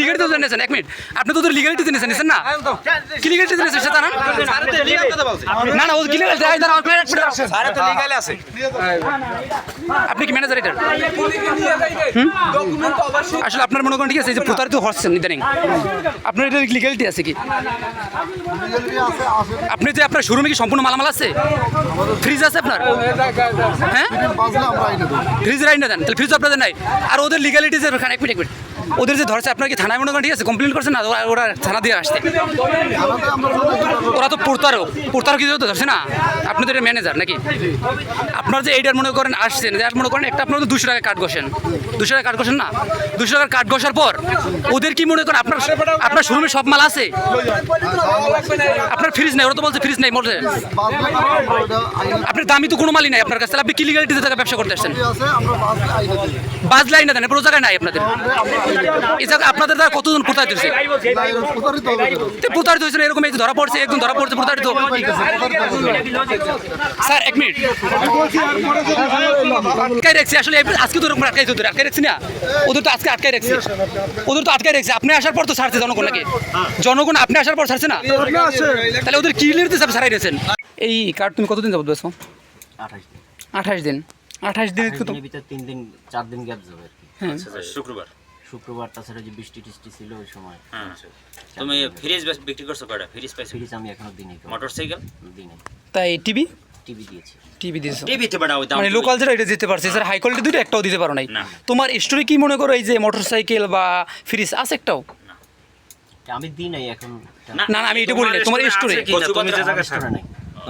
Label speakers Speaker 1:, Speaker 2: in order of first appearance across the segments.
Speaker 1: Legality তো জেনেছেন এক মিনিট। আপনি তো ওদের লিগালিটি জেনেছেন নিছেন না? কি লিগালিটি জেনেছেন সেটা না না না ও কি লিগালিটি আই দাঁড়াও এক মিনিট আসেন।
Speaker 2: তো লিগালে আছে।
Speaker 1: আপনি কি ম্যানেজার হুম? আসলে আপনার মনে করেন ঠিক আছে যে প্রতারিত হচ্ছেন ইদানিং। আপনার এটা লিগালিটি আছে কি? আপনি যে আপনার শোরুমে কি সম্পূর্ণ মালামাল আছে? ফ্রিজ আছে আপনার? হ্যাঁ? ফ্রিজ রাইট না দেন। তাহলে ফ্রিজ আপনাদের নাই। আর ওদের লিগালিটি যে ওখানে এক মিনিট এক মিনিট। ওদের যে ধরছে আপনার কি থানায় মনে করেন ঠিক আছে কমপ্লেন করছে না? ওরা- ওরা থানা দিয়ে আসছে। ওরা তো প্রতারক। প্রতারক হিসেবে তো ধরছে না? আপনি তো এটা ম্যানেজার নাকি? আপনার যে এইটার মনে করেন আসছেন যে আর মনে করেন একটা আপনার তো দুশো টাকা কাঠ ঘষেন। দুশো টাকা কাঠ ঘষেন না? দুশো টাকার কাঠ ঘষার পর ওদের কি মনে করেন আপনার আপনার শোরুমে সব মাল আছে? আপনার ফ্রিজ নেই ওরা তো বলছে ফ্রিজ নেই বলছে আপনার দামি তো কোনো মালই নাই আপনার কাছে আপনি কি লিগালিটিতে টাকা ব্যবসা করতে আসছেন? বাজ লাইন না দেন পুরো জায়গায় নাই আপনাদের। আপনাদের দ্বারা কতজন প্রতারিত হয়েছে? প্রতারিত হয়েছে না, এরকম ধরা পড়ছে একদম ধরা পড়ছে প্রতারিত? স্যার এক মিনিট। আটকাই রাখছি আসলে আজকে তো এরকম আটকাই তোদের আটকাই রাখছি না? ওদের তো আজকে আটকাই রাখছি। ওদের তো আটকাই রাখছে আপনি আসার পর তো ছাড়ছে জনগণ নাকি? জনগণ আপনি আসার পর ছাড়ছে না? তাহলে ওদের কি লিখতে সব ছাড়াই দিয়েছেন? এই কার্ড তুমি কতদিন যাবত বেছো
Speaker 3: আঠাশ দিন।
Speaker 1: আঠাশ দিন। আঠাশ দিন
Speaker 3: দিনের ভিতর তিন দিন চার দিন গ্যাপ যাবে আর কি।
Speaker 1: হ্যাঁ।
Speaker 2: শুক্রবার।
Speaker 3: শুক্রবার তাছাড়া যে বৃষ্টি টিষ্টি ছিল ওই সময়
Speaker 2: হ্যাঁ। তুমি ফ্রিজ বিক্রি করছ কয়টা? ফ্রিজ পাইছো?
Speaker 3: ফ্রিজ আমি এখনও দিনই
Speaker 2: মোটরসাইকেল?
Speaker 3: দিনে
Speaker 1: তাই টিভি?
Speaker 3: টিভি দিয়েছি।
Speaker 1: টিভি দিয়েছ?
Speaker 2: টিভিতে বাড়া ওই দাম
Speaker 1: মানে লোকাল যেটা এটা দিতে পারছে স্যার হাই কোয়ালিটি দুটো একটাও দিতে পারো নাই। তোমার স্টোরি কি মনে করো এই যে মোটরসাইকেল বা ফ্রিজ আছে একটাও?
Speaker 3: আমি দিই নাই এখন।
Speaker 1: না, না, আমি এটা বলি না, তোমার
Speaker 2: স্টোরে তুমি যে
Speaker 3: স্টোরে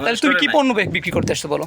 Speaker 1: তাহলে তুমি কি পণ্য বিক্রি করতে আসছো বলো?